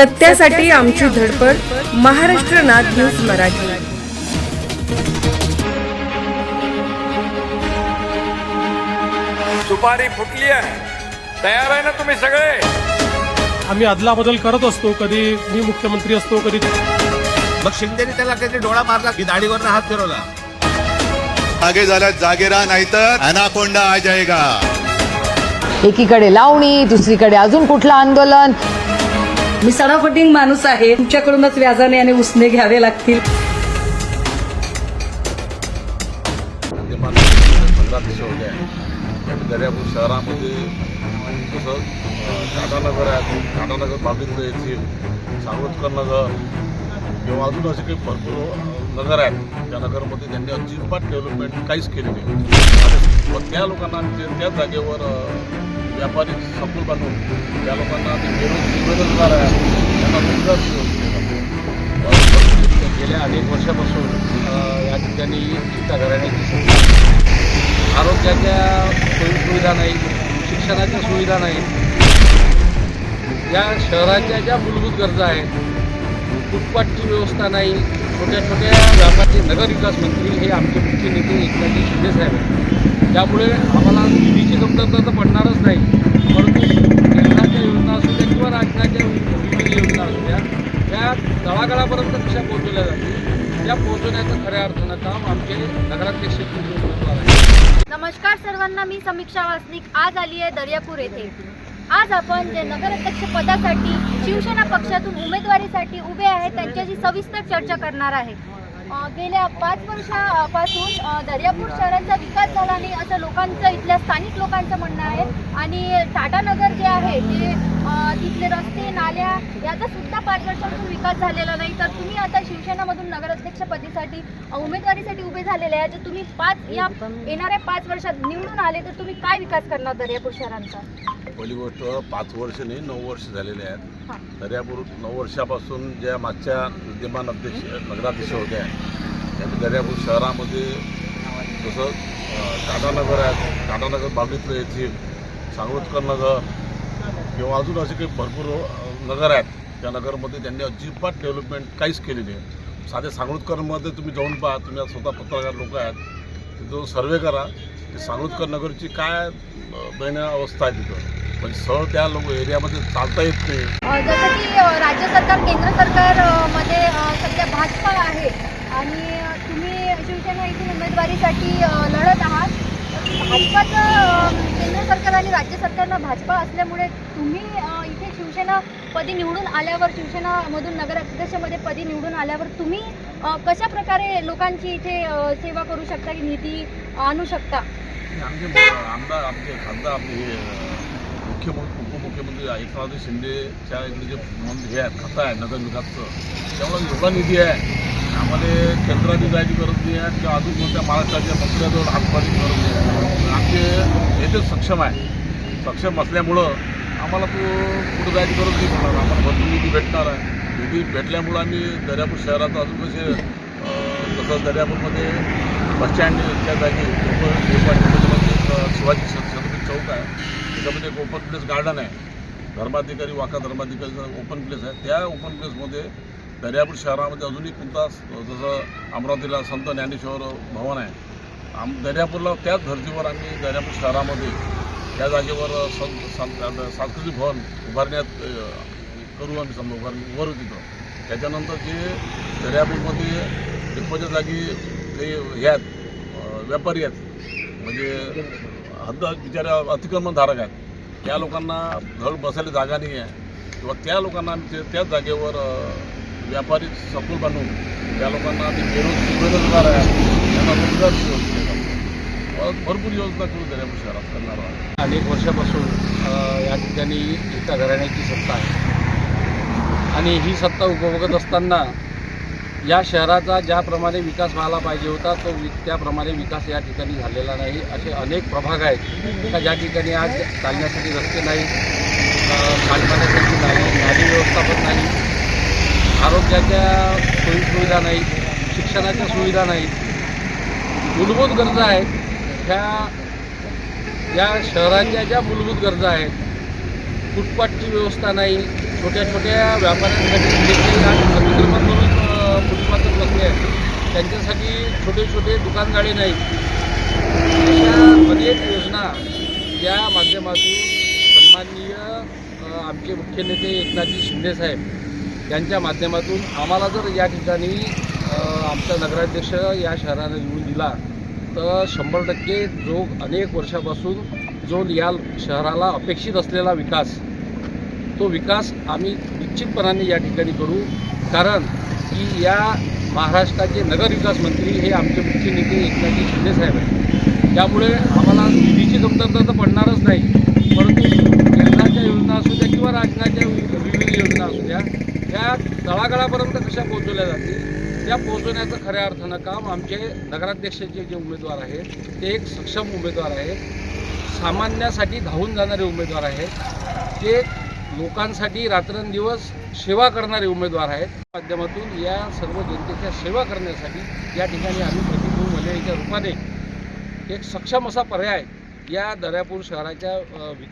सत्यासाठी आमची धडपड महाराष्ट्र नाद न्यूज मराठी. सुपारी फुटली आहे. तयार आहे ना तुम्ही सगळे? आम्ही अदलाबदल करत असतो कधी मी मुख्यमंत्री असतो कधी मग शिंदेने त्याला काहीतरी डोळा मारला की दाढीवर हात फिरवला. आगे झाला जागे राहा नाहीतर अनाकोंडा आ जाएगा एकीकडे लावणी दुसरीकडे अजून कुठलं आंदोलन? मी सडाफटिंग माणूस आहे. तुमच्याकडूनच व्याजाने आणि उसने घ्यावे लागतील. पंधरा दिवस होते आहे दर्यापूर शहरामध्ये कसं टाटानगर आहे टाटानगर बाबतीतलं येथील सांगोदकर नगर किंवा अजून असे काही भरपूर नगर आहेत त्या नगरमध्ये त्यांनी अजिबात डेव्हलपमेंट काहीच केली नाही. मग त्या लोकांना त्या जागेवर व्यापारी संकुल बांधून त्या लोकांना ते बेरोज बेरोजगार आहे. त्यांना रोजगार गेल्या अनेक वर्षापासून या ठिकाणी इथल्या घराण्याची संख्या आरोग्याच्या सोयीसुविधा नाही शिक्षणाच्या सुविधा नाही. या शहराच्या ज्या मूलभूत गरजा आहेत फुटपाथची व्यवस्था नाही छोट्या छोट्या व्यापारी नगरविकास मंत्री हे आमचे मुख्य नेते एकनाथजी शिंदेसाहेब आहेत. त्यामुळे आम्हाला निधीची कमतरता तर पडणारच नाही परंतु केंद्राच्या योजना असू द्या किंवा राज्याच्या विविध योजना असू द्या त्या तळागाळापर्यंत कशा पोहोचवल्या जातील त्या पोहोचवण्याचं खऱ्या अर्थानं काम आमचे नगराध्यक्ष नमस्कार सर्वांना मी समीक्षा वासनिक. आज आली आहे दर्यापूर येथे. आज आपण जे नगराध्यक्ष पदासाठी शिवसेना पक्षातून उमेदवारीसाठी उभे आहेत त्यांच्याशी सविस्तर चर्चा करणार आहे. गेल्या पाच वर्षापासून दर्यापूर शहराचा विकास झाला नाही असं लोकांचं इथल्या स्थानिक लोकांचं म्हणणं आहे. आणि टाटानगर जे आहे ते तिथले रस्ते नाल्या याचा सुद्धा पाच वर्षापासून विकास झालेला नाही. तर तुम्ही आता शिवसेनामधून नगराध्यक्षपदीसाठी उमेदवारीसाठी उभे झालेले आहे. जर तुम्ही पाच या येणाऱ्या पाच वर्षात निवडून आले तर तुम्ही काय विकास करणार दर्यापूर शहरांचा? पहिली गोष्ट पाच वर्ष नाही नऊ वर्ष झालेले आहेत. दर्यापूर नऊ वर्षापासून ज्या मागच्या विद्यमान अध्यक्ष नगराध्यक्ष होत्या त्यांनी दर्यापूर शहरामध्ये जसं टाटानगर आहे टाटानगर बागीतलं येथील सांगोदकर नगर किंवा अजून असे काही भरपूर नगर आहेत. त्या नगरमध्ये त्यांनी अजिबात डेव्हलपमेंट काहीच केली नाही. साधे सांगोदकरमध्ये तुम्ही जाऊन पहा तुम्ही स्वतः पत्रकार लोक आहेत. तिथं सर्वे करा. की सांगोदकर नगरची काय दयनीय अवस्था आहे तिथं? म्हणजे सहळ त्या लोक एरियामध्ये चालता येत नाही. जसं की राज्य सरकार केंद्र सरकारमध्ये सध्या भाजपा आहे. आणि तुम्ही शिवसेना इथून उमेदवारीसाठी लढत आहात. भाजपाचं केंद्र सरकार आणि राज्य सरकारनं भाजपा असल्यामुळे तुम्ही इथे शिवसेना पदी निवडून आल्यावर शिवसेनामधून नगराध्यक्षमध्ये पदी निवडून आल्यावर तुम्ही कशा प्रकारे लोकांची इथे सेवा करू शकता की निधी आणू शकता? आमचे आमदार आमचे खासदार आपले हे मुख्यमंत्री उपमुख्यमंत्री एकनाथ शिंदेच्या इकडे जे मन- हे आहेत खातं आहे नगर विकासचं त्यामुळे एवढा निधी आहे. आम्हाला केंद्राने जायची गरज नाही आहे किंवा अजून कोणत्या महाराष्ट्राच्या मंत्र्याजवळ हातभारी गरज नाही आहे. आमचे नेते सक्षम आहे सक्षम असल्यामुळं आम्हाला तो कुठं जायची गरज नाही पडणार. आम्हाला भरपूर निधी भेटणार आहे. निधी भेटल्यामुळं आम्ही दर्यापूर शहरात अजून कसे अं, जसं दर्यापूरमध्ये बसस्टँडच्या जागी उप- डिपार्टमेंटमध्ये शिवाजी छत्रपती चौक आहे. त्याच्यामध्ये म्हणजे एक ओपन प्लेस गार्डन आहे. धर्माधिकारी वाका धर्माधिकारीचं ओपन प्लेस आहे त्या ओपन प्लेसमध्ये दर्यापूर शहरामध्ये अजूनही कोणता जसं अमरावतीला संत ज्ञानेश्वर भवन आहे. आम दर्यापूरला त्याच धर्तीवर आम्ही दर्यापूर शहरामध्ये त्या जागेवर संत सांस्कृतिक भवन उभारण्यात करू आम्ही समजा उभारणी उभारू तिथं. त्याच्यानंतर जे दर्यापूरमध्ये डिपोच्या जागी ते हे आहेत व्यापारी आहेत म्हणजे हद्द बिचाऱ्या अतिक्रमणधारक आहेत. त्या लोकांना घर बसायला जागा नाही आहे. किंवा त्या लोकांना आम्ही ते- त्याच जागेवर व्यापारी संकुल बांधून त्या लोकांना ते बेरोज बेरोजगार आहे त्यांना रोजगार भरपूर योजना करू झाल्या शहरात करणार आहोत. अनेक वर्षापासून या ठिकाणी एका घराण्याची सत्ता आहे. आणि ही सत्ता उपभोगत असताना या शहराचा ज्याप्रमाणे विकास व्हायला पाहिजे होता तो वि त्याप्रमाणे विकास या ठिकाणी झालेला नाही. असे अनेक प्रभाग आहेत. का ज्या ठिकाणी आज चालण्यासाठी रस्ते नाही सांडपाण्यासाठी नाही नाली व्यवस्थापन नाही आरोग्याच्या सोयीसुविधा नाही शिक्षणाच्या सुविधा नाही मूलभूत गरजा आहेत. ह्या या शहराच्या ज्या मूलभूत गरजा आहेत फुटपाथची व्यवस्था नाही छोट्या छोट्या व्यापाऱ्यांसाठी देखील आज अतिक्रमण बसले आहेत. त्यांच्यासाठी छोटे छोटे दुकानगाडे नाही अशा अनेक योजना या माध्यमातून सन्माननीय आमचे मुख्य नेते एकनाथजी शिंदेसाहेब यांच्या माध्यमातून आम्हाला जर या ठिकाणी आमचा नगराध्यक्ष या शहराने निवडून दिला तर शंभर टक्के जो अनेक वर्षापासून जो या शहराला अपेक्षित असलेला विकास तो विकास आम्ही निश्चितपणाने या ठिकाणी करू. कारण की या महाराष्ट्राचे नगरविकास मंत्री हे आमचे मुख्य नेते एकनाथजी शिंदेसाहेब आहेत. त्यामुळे आम्हाला निधीची कमतरता तर पडणारच नाही परंतु केंद्राच्या योजना असू द्या किंवा राज्याच्या विविध योजना असू द्या त्या तळागाळापर्यंत कशा पोहोचवल्या जातील त्या पोहोचवण्याचं खऱ्या अर्थानं काम आमचे नगराध्यक्षाचे जे उमेदवार आहेत ते एक सक्षम उमेदवार आहेत. सामान्यासाठी धावून जाणारे उमेदवार आहेत. ते लोकांसाठी रात्रंदिवस सेवा करणारे उमेदवार आहेत. माध्यमातून या सर्व जनतेच्या सेवा करण्यासाठी या ठिकाणी आम्ही प्रतिभू मल्याच्या रूपाने एक सक्षम असा पर्याय या दर्यापूर शहराच्या विकास